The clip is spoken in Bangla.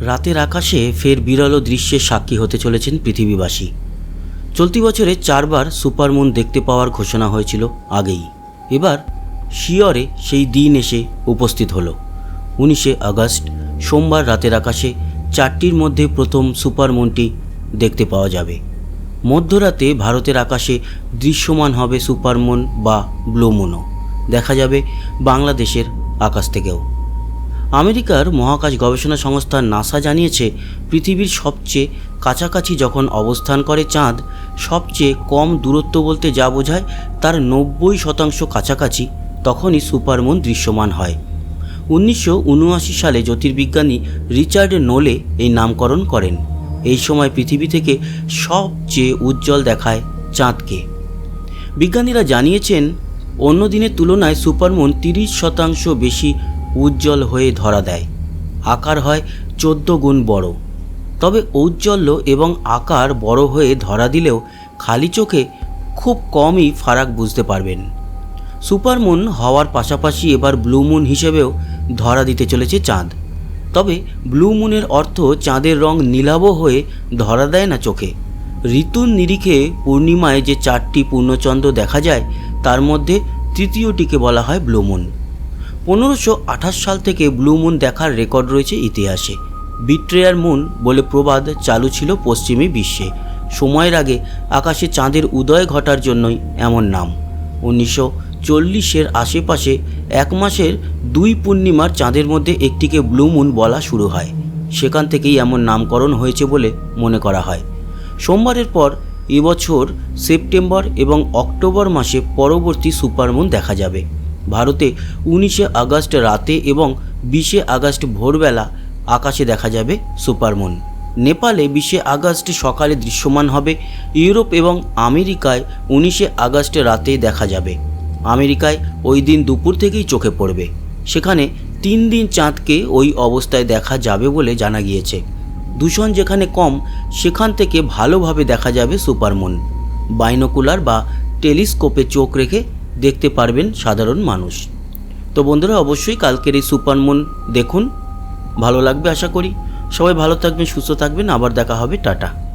রাতের আকাশে ফের বিরল দৃশ্যের সাক্ষী হতে চলেছেন পৃথিবীবাসী। চলতি বছরে চারবার সুপারমুন দেখতে পাওয়ার ঘোষণা হয়েছিল আগেই। এবার শিয়রে সেই দিন এসে উপস্থিত হলো। উনিশে আগস্ট, সোমবার রাতের আকাশে চারটির মধ্যে প্রথম সুপারমুনটি দেখতে পাওয়া যাবে। মধ্যরাতে ভারতের আকাশে দৃশ্যমান হবে সুপারমুন বা ব্লুমুনও দেখা যাবে বাংলাদেশের আকাশ থেকেও। আমেরিকার মহাকাশ গবেষণা সংস্থা নাসা জানিয়েছে, পৃথিবীর সবচেয়ে কাছাকাছি যখন অবস্থান করে চাঁদ, সবচেয়ে কম দূরত্ব বলতে যা বোঝায় তার নব্বই শতাংশ কাছাকাছি, তখনই সুপারমুন দৃশ্যমান হয়। উনিশশো উনআশি সালে জ্যোতির্বিজ্ঞানী রিচার্ড নোলে এই নামকরণ করেন। এই সময় পৃথিবী থেকে সবচেয়ে উজ্জ্বল দেখায় চাঁদকে। বিজ্ঞানীরা জানিয়েছেন, অন্য দিনের তুলনায় সুপারমুন তিরিশ শতাংশ বেশি উজ্জ্বল হয়ে ধরা দেয়। আকার হয় চোদ্দ গুণ বড়। তবে ঔজ্জ্বল্য এবং আকার বড় হয়ে ধরা দিলেও খালি চোখে খুব কমই ফারাক বুঝতে পারবেন। সুপারমুন হওয়ার পাশাপাশি এবার ব্লু মুন হিসেবেও ধরা দিতে চলেছে চাঁদ। তবে ব্লু মুনের অর্থ চাঁদের রং নীলাভ হয়ে ধরা দেয় না চোখে। ঋতুর নিরিখে পূর্ণিমায় যে চারটি পূর্ণচন্দ্র দেখা যায়, তার মধ্যে তৃতীয়টিকে বলা হয় ব্লু মুন। পনেরোশো সাল থেকে ব্লু মুন দেখার রেকর্ড রয়েছে ইতিহাসে। বিট্রেয়ার মুন বলে প্রবাদ চালু ছিল পশ্চিমী বিশ্বে। সময়ের আগে আকাশে চাঁদের উদয় ঘটার জন্যই এমন নাম। উনিশশো চল্লিশের আশেপাশে এক মাসের দুই পূর্ণিমার চাঁদের মধ্যে একটিকে ব্লু মুন বলা শুরু হয়। সেখান থেকেই এমন নামকরণ হয়েছে বলে মনে করা হয়। সোমবারের পর এবছর সেপ্টেম্বর এবং অক্টোবর মাসে পরবর্তী সুপারমুন দেখা যাবে। ভারতে উনিশে আগস্ট রাতে এবং বিশে আগস্ট ভোরবেলা আকাশে দেখা যাবে সুপারমুন। নেপালে বিশে আগস্ট সকালে দৃশ্যমান হবে ইউরোপ এবং আমেরিকায় উনিশে আগস্ট রাতে দেখা যাবে। আমেরিকায় ওই দিন দুপুর থেকেই চোখে পড়বে। সেখানে তিন দিন চাঁদকে ওই অবস্থায় দেখা যাবে বলে জানা গিয়েছে। দূষণ যেখানে কম, সেখান থেকে ভালোভাবে দেখা যাবে সুপারমুন। বাইনোকুলার বা টেলিস্কোপে চোখ রেখে দেখতে পারবেন সাধারণ মানুষ। তো বন্ধুরা, অবশ্যই কালকের এই সুপারমুন দেখুন। ভালো লাগবে আশা করি। সবাই ভালো থাকবেন, সুস্থ থাকবেন। আবার দেখা হবে, টাটা।